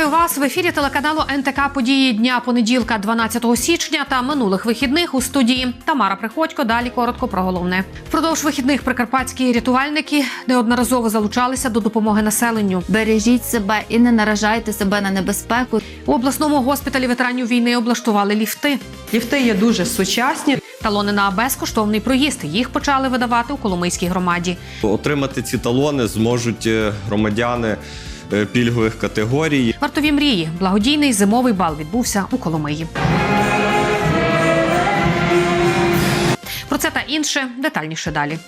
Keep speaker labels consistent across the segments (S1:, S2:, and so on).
S1: Вітаю вас в ефірі телеканалу НТК Події дня понеділка, 12 січня та минулих вихідних у студії Тамара Приходько. Далі коротко про головне. Впродовж вихідних прикарпатські рятувальники неодноразово залучалися до допомоги населенню.
S2: Бережіть себе і не наражайте себе на небезпеку.
S1: У обласному госпіталі ветеранів війни облаштували ліфти.
S3: Ліфти є дуже сучасні.
S1: Талони на безкоштовний проїзд. Їх почали видавати у Коломийській громаді.
S4: Отримати ці талони зможуть е, громадяни пільгових категорій.
S1: Вартові мрії. Благодійний зимовий бал відбувся у Коломиї. Про це та інше детальніше далі.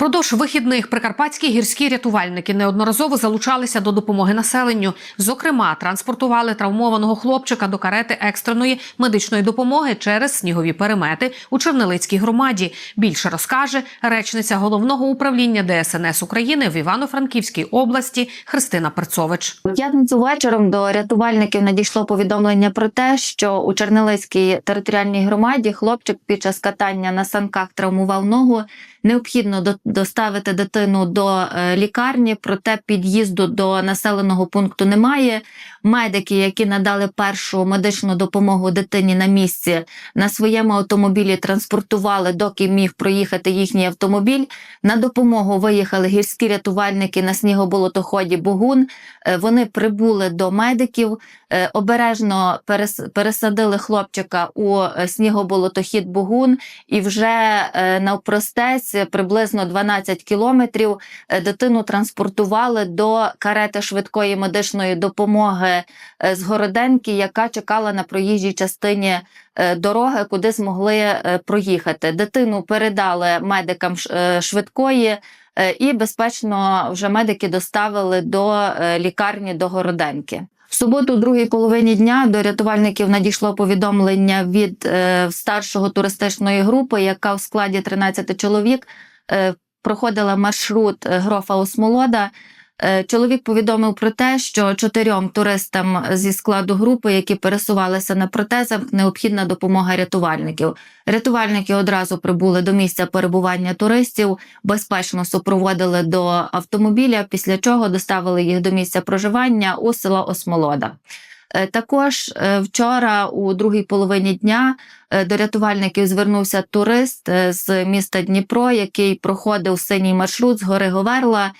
S1: Продовж вихідних прикарпатські гірські рятувальники неодноразово залучалися до допомоги населенню. Зокрема, транспортували травмованого хлопчика до карети екстреної медичної допомоги через снігові перемети у Чернелицькій громаді. Більше розкаже речниця головного управління ДСНС України в Івано-Франківській області Христина Перцович.
S2: П'ятницю вечором до рятувальників надійшло повідомлення про те, що у Чернелицькій територіальній громаді хлопчик під час катання на санках травмував ногу. Необхідно до- доставити дитину до е, лікарні, проте під'їзду до населеного пункту немає. Медики, які надали першу медичну допомогу дитині на місці, на своєму автомобілі транспортували, доки міг проїхати їхній автомобіль. На допомогу виїхали гірські рятувальники на снігоболотоході Бугун. Е, Вони прибули до медиків, е, обережно перес- пересадили хлопчика у снігоболотохід Бугун, і вже навпростець приблизно 12 кілометрів е, дитину транспортували до карети швидкої медичної допомоги е, з Городенки, яка чекала на проїжджій частині е, дороги, куди змогли проїхати. Дитину передали медикам швидкої. І безпечно вже медики доставили до лікарні до Городенки. В суботу, другій половині дня, до рятувальників надійшло повідомлення від старшого туристичної групи, яка в складі 13 чоловік проходила маршрут е, Грофа Осмолода. Е, Чоловік повідомив про те, що чотирьом туристам зі складу групи, які пересувалися на протезах, необхідна допомога рятувальників. Рятувальники одразу прибули до місця перебування туристів, безпечно супроводили до автомобіля, після чого доставили їх до місця проживання у село Осмолода. Е, Також е, вчора, у другій половині дня, е, до рятувальників звернувся турист з міста Дніпро, який проходив синій маршрут з гори Говерла.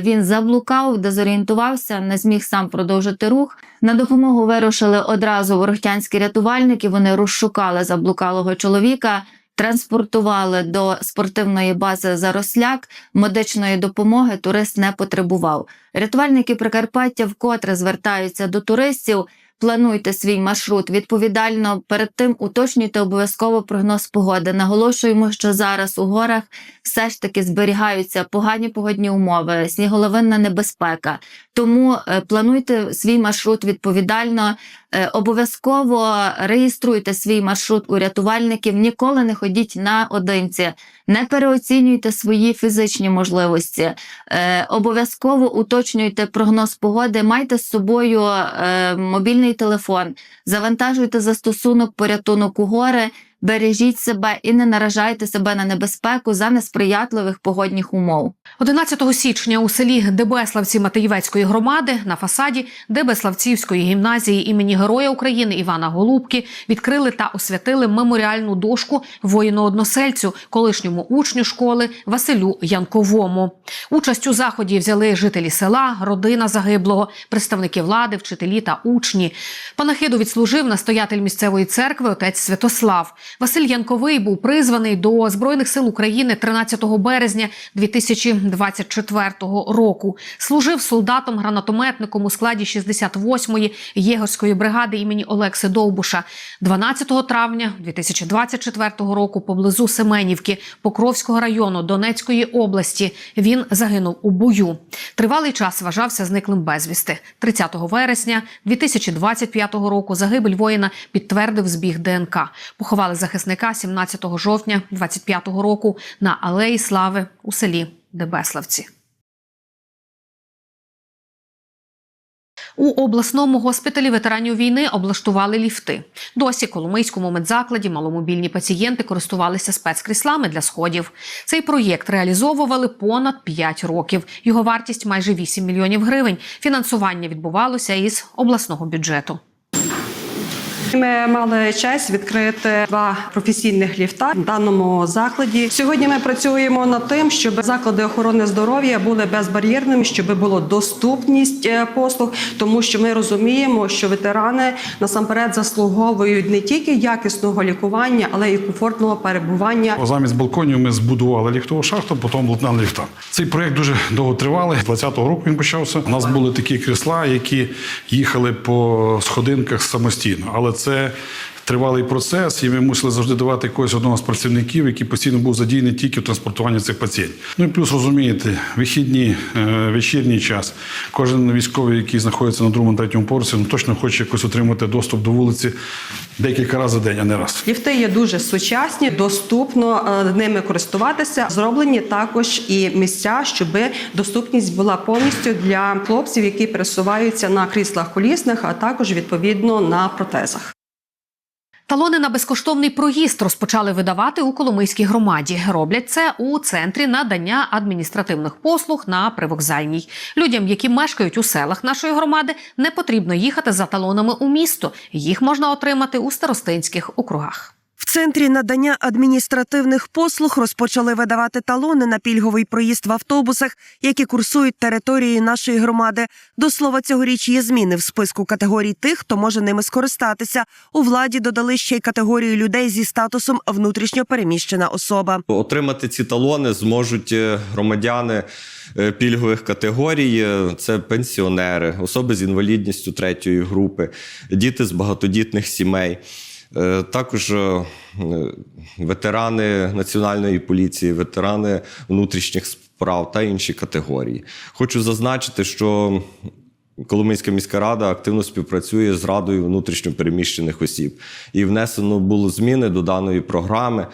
S2: Він заблукав, дезорієнтувався, не зміг сам продовжити рух. На допомогу вирушили одразу ворохтянські рятувальники. Вони розшукали заблукалого чоловіка, транспортували до спортивної бази Заросляк. Медичної допомоги турист не потребував. Рятувальники Прикарпаття вкотре звертаються до туристів. Плануйте свій маршрут відповідально. Перед тим уточнюйте обов'язково прогноз погоди. Наголошуємо, що зараз у горах все ж таки зберігаються погані погодні умови, сніголовинна небезпека. Тому е, плануйте свій маршрут відповідально. Е, Обов'язково реєструйте свій маршрут у рятувальників. Ніколи не ходіть наодинці, не переоцінюйте свої фізичні можливості. Е, Обов'язково уточнюйте прогноз погоди. Майте з собою е, мобільний телефон, завантажуйте застосунок порятунок у гори. Бережіть себе і не наражайте себе на небезпеку за несприятливих погодних умов.
S1: 11 січня у селі Дебеславці Матеєвецької громади на фасаді Дебеславцівської гімназії імені Героя України Івана Голубки відкрили та освятили меморіальну дошку воїну-односельцю, колишньому учню школи Василю Янковому. Участь у заході взяли жителі села, родина загиблого, представники влади, вчителі та учні. Панахиду відслужив настоятель місцевої церкви отець Святослав. Василь Янковий був призваний до Збройних сил України 13 березня 2024 року. Служив солдатом-гранатометником у складі 68-ї єгорської бригади імені Олекси Довбуша. 12 травня 2024 року поблизу Семенівки Покровського району Донецької області він загинув у бою. Тривалий час вважався зниклим безвісти. 30 вересня 2025 року загибель воїна підтвердив збіг ДНК. Поховали захисника 17 жовтня 25 року на Алеї Слави у селі Дебеславці. У обласному госпіталі ветеранів війни облаштували ліфти. Досі Коломийському медзакладі маломобільні пацієнти користувалися спецкріслами для сходів. Цей проєкт реалізовували понад 5 років. Його вартість майже 8 мільйонів гривень. Фінансування відбувалося із обласного бюджету.
S3: Ми мали честь відкрити два професійних ліфта в даному закладі. Сьогодні ми працюємо над тим, щоб заклади охорони здоров'я були безбар'єрними, щоб була доступність е, послуг, тому що ми розуміємо, що ветерани насамперед заслуговують не тільки якісного лікування, але й комфортного перебування
S5: Замість балконів ми збудували ліфтову шахту, потім обладнали ліфта. Цей проект дуже довго тривалий. 20-го року він почався. У нас були такі крісла, які їхали по сходинках самостійно, але це. Тривалий процес, і ми мусили завжди давати якогось одного з працівників, який постійно був задіяний тільки в транспортуванні цих пацієнтів. Ну і плюс розумієте, вихідні, е, вечірній час. Кожен військовий, який знаходиться на другому, третьому поверсі, ну, точно хоче якось отримати доступ до вулиці декілька разів за день, а не раз.
S3: Ліфти є дуже сучасні, доступно е, ними користуватися. Зроблені також і місця, щоб доступність була повністю для хлопців, які пересуваються на кріслах колісних, а також відповідно на протезах.
S1: Талони на безкоштовний проїзд розпочали видавати у Коломийській громаді. Роблять це у центрі надання адміністративних послуг на привокзальній. Людям, які мешкають у селах нашої громади, не потрібно їхати за талонами у місто. Їх можна отримати у старостинських округах.
S6: В центрі надання адміністративних послуг розпочали видавати талони на пільговий проїзд в автобусах, які курсують територією нашої громади. До слова, цьогоріч є зміни в списку категорій тих, хто може ними скористатися. У владі додали ще й категорію людей зі статусом внутрішньо переміщена особа.
S4: Отримати ці талони зможуть е, громадяни е, пільгових категорій. Е, Це пенсіонери, особи з інвалідністю третьої групи, діти з багатодітних сімей. Е, Також е, ветерани національної поліції, ветерани внутрішніх справ та інші категорії. Хочу зазначити, що Коломийська міська рада активно співпрацює з Радою внутрішньопереміщених осіб. І внесено було зміни до даної програми.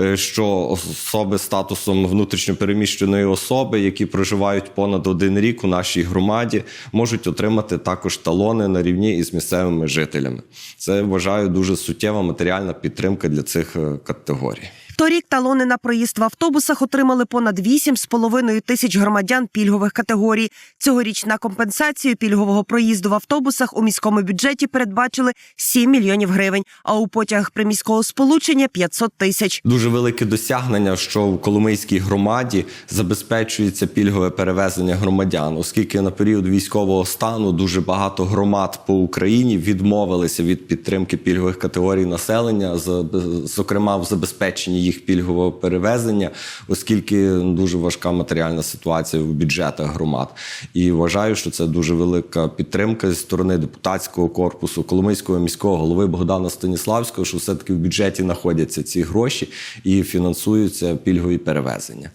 S4: Е, Що особи статусом внутрішньопереміщеної особи, які проживають понад один рік у нашій громаді, можуть отримати також талони на рівні із місцевими жителями. Це вважаю дуже суттєва матеріальна підтримка для цих е, категорій.
S6: Торік талони на проїзд в автобусах отримали понад 8,5 тисяч громадян пільгових категорій. Цьогоріч на компенсацію пільгового проїзду в автобусах у міському бюджеті передбачили 7 мільйонів гривень, а у потягах приміського сполучення 500 тисяч.
S4: Дуже велике досягнення, що в Коломийській громаді забезпечується пільгове перевезення громадян, оскільки на період військового стану дуже багато громад по Україні відмовилися від підтримки пільгових категорій населення, зокрема в забезпеченні їх пільгового перевезення, оскільки дуже важка матеріальна ситуація в бюджетах громад. І вважаю, що це дуже велика підтримка зі сторони депутатського корпусу, Коломийського міського голови Богдана Станіславського, що все-таки в бюджеті знаходяться ці гроші і фінансуються пільгові перевезення.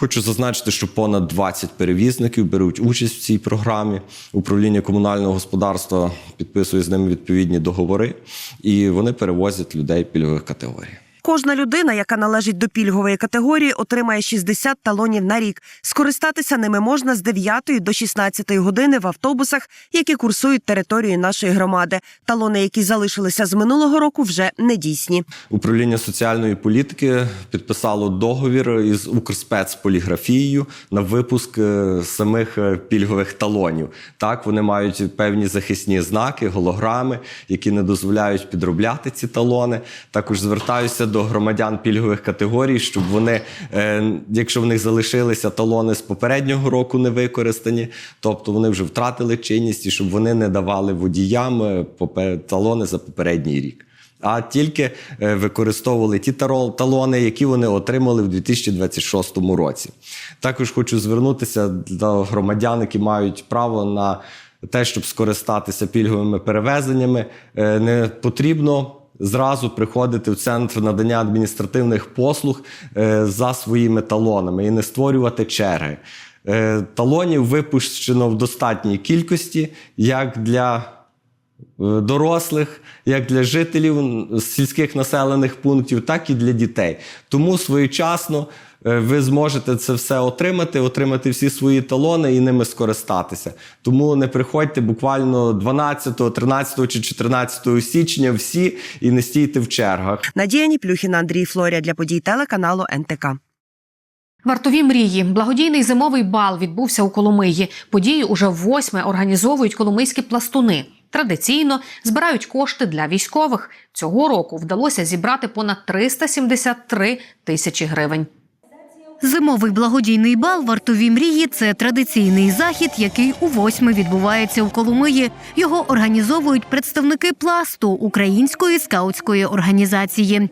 S4: Хочу зазначити, що понад 20 перевізників беруть участь в цій програмі. Управління комунального господарства підписує з ними відповідні договори, і вони перевозять людей пільгових категорій.
S6: Кожна людина, яка належить до пільгової категорії, отримає 60 талонів на рік. Скористатися ними можна з 9 до 16 години в автобусах, які курсують територією нашої громади. Талони, які залишилися з минулого року, вже не дійсні.
S4: Управління соціальної політики підписало договір із Укрспецполіграфією на випуск е, самих е, пільгових талонів. Так, вони мають певні захисні знаки, голограми, які не дозволяють підробляти ці талони. Також звертаюся до громадян пільгових категорій, щоб вони, е, якщо в них залишилися талони з попереднього року не використані, тобто вони вже втратили чинність, і щоб вони не давали водіям е, талони за попередній рік а тільки е, використовували ті талони, які вони отримали в 2026 році. Також хочу звернутися до громадян, які мають право на те, щоб скористатися пільговими перевезеннями. Не потрібно. Зразу приходити в центр надання адміністративних послуг е, за своїми талонами і не створювати черги. Е, Талонів випущено в достатній кількості як для дорослих, як для жителів сільських населених пунктів, так і для дітей. Тому своєчасно е, ви зможете це все отримати, отримати всі свої талони і ними скористатися. Тому не приходьте буквально 12, 13 чи 14 січня всі і не стійте в чергах.
S6: Надія Ніплюхіна, Андрій Флорія для подій телеканалу НТК.
S1: Вартові мрії. Благодійний зимовий бал відбувся у Коломиї. Подію уже восьме організовують коломийські пластуни. Традиційно збирають кошти для військових. Цього року вдалося зібрати понад 373 тисячі гривень.
S7: Зимовий благодійний бал Вартові мрії це традиційний захід, який у восьми відбувається у Коломиї. Його організовують представники пласту української скаутської організації.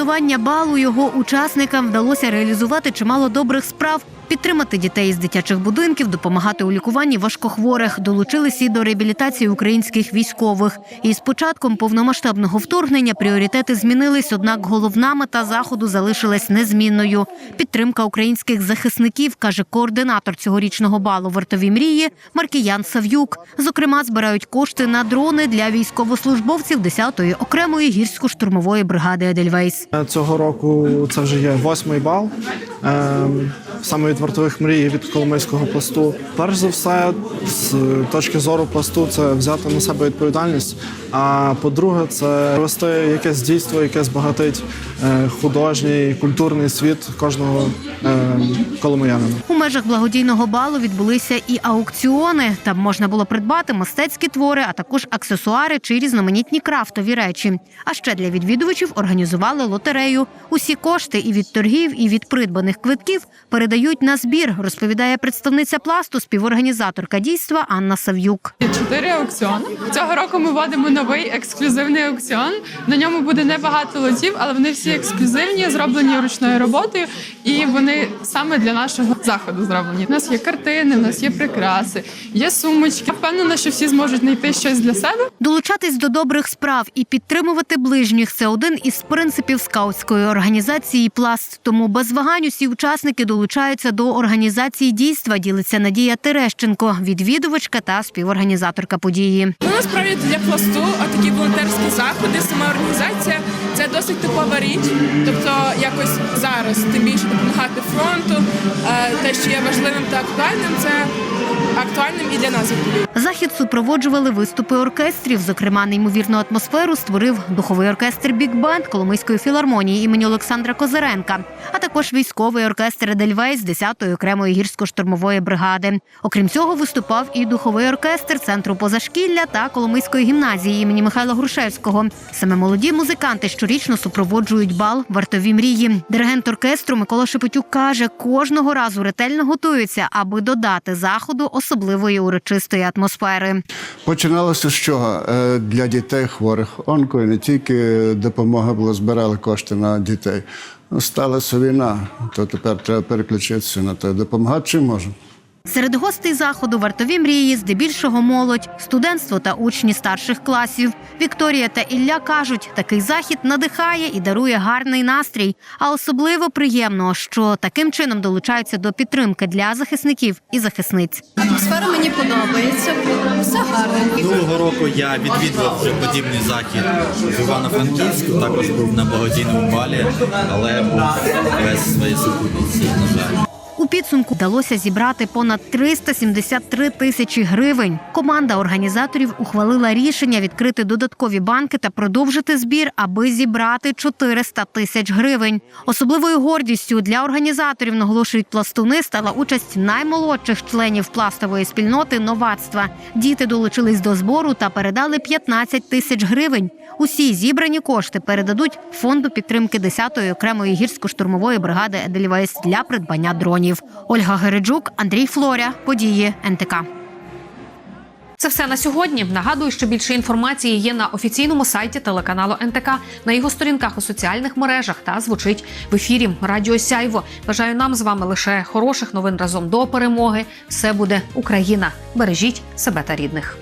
S7: Існування балу його учасникам вдалося реалізувати чимало добрих справ. Підтримати дітей з дитячих будинків, допомагати у лікуванні важкохворих, долучились і до реабілітації українських військових. І з початком повномасштабного вторгнення пріоритети змінились, однак головна мета заходу залишилась незмінною. Підтримка українських захисників, каже координатор цьогорічного балу Вартові мрії Маркіян Сав'юк. Зокрема, збирають кошти на дрони для військовослужбовців 10-ї окремої гірсько-штурмової бригади Едельвейс.
S8: Цього року це вже є восьмий бал. ем, Саме від вартових мрій від Коломийського пласту. Перш за все, з точки зору пласту, це взяти на себе відповідальність. А по-друге, це вести якесь дійство, яке збагатить е, художній, культурний світ кожного е, коломиянина.
S7: У межах благодійного балу відбулися і аукціони. Там можна було придбати мистецькі твори, а також аксесуари чи різноманітні крафтові речі. А ще для відвідувачів організували лотерею. Усі кошти і від торгів, і від придбаних квитків передають на збір, розповідає представниця пласту, співорганізаторка дійства Анна Сав'юк.
S9: Чотири аукціони. Цього року ми вводимо новий ексклюзивний аукціон. На ньому буде небагато лотів, але вони всі ексклюзивні, зроблені ручною роботою, і вони саме для нашого заходу зроблені. У нас є картини, у нас є прикраси, є сумочки. Я Впевнена, що всі зможуть знайти щось для себе.
S7: Долучатись до добрих справ і підтримувати ближніх це один із принципів скаутської організації Пласт. Тому без вагань усі учасники долучаються до організації дійства. Ділиться Надія Терещенко, відвідувачка та співорганізаторка події.
S10: У нас насправді для пласту такі волонтерські заходи, сама організація це досить типова річ. Тобто, якось зараз тим більше допомагати фронту. е, Те, що є важливим та актуальним, це актуальним і для нас.
S7: Захід супроводжували виступи оркестрів. Зокрема, неймовірну атмосферу створив духовий оркестр Біг Бенд Коломийської філармонії імені Олександра Козиренка, а також військовий оркестр Едельвейс 10-ї окремої гірсько-штурмової бригади. Окрім цього, виступав і духовий оркестр центру позашкілля та Коломийської гімназії імені Михайла Грушевського. Саме молоді музиканти щорічно супроводжують бал вартові мрії. Диригент оркестру Микола Шепетюк каже, кожного разу ретельно готуються, аби додати заходу особливої урочистої атмосфери.
S11: Починалося з чого? Е, Для дітей хворих онко і не тільки допомога була, збирали кошти на дітей. Ну, Сталася війна, то тепер треба переключитися на те, допомагати чим можемо.
S7: Серед гостей заходу вартові мрії, здебільшого молодь, студентство та учні старших класів. Вікторія та Ілля кажуть, такий захід надихає і дарує гарний настрій. А особливо приємно, що таким чином долучаються до підтримки для захисників і захисниць.
S12: Атмосфера мені подобається, все гарно.
S13: Минулого року я відвідував вже подібний захід в Івано-Франківську, також був на благодійному балі, але був без своєї супутниці, на жаль.
S7: У підсумку вдалося зібрати понад 373 тисячі гривень. Команда організаторів ухвалила рішення відкрити додаткові банки та продовжити збір, аби зібрати 400 тисяч гривень. Особливою гордістю для організаторів наголошують пластуни стала участь наймолодших членів пластової спільноти новацтва. Діти долучились до збору та передали 15 тисяч гривень. Усі зібрані кошти передадуть фонду підтримки 10-ї окремої гірсько-штурмової бригади Едельвейс для придбання дронів. Ольга Гереджук, Андрій Флоря, події НТК.
S1: Це все на сьогодні. Нагадую, що більше інформації є на офіційному сайті телеканалу НТК, на його сторінках у соціальних мережах та звучить в ефірі Радіо Сяйво. Бажаю нам з вами лише хороших новин разом до перемоги. Все буде Україна. Бережіть себе та рідних.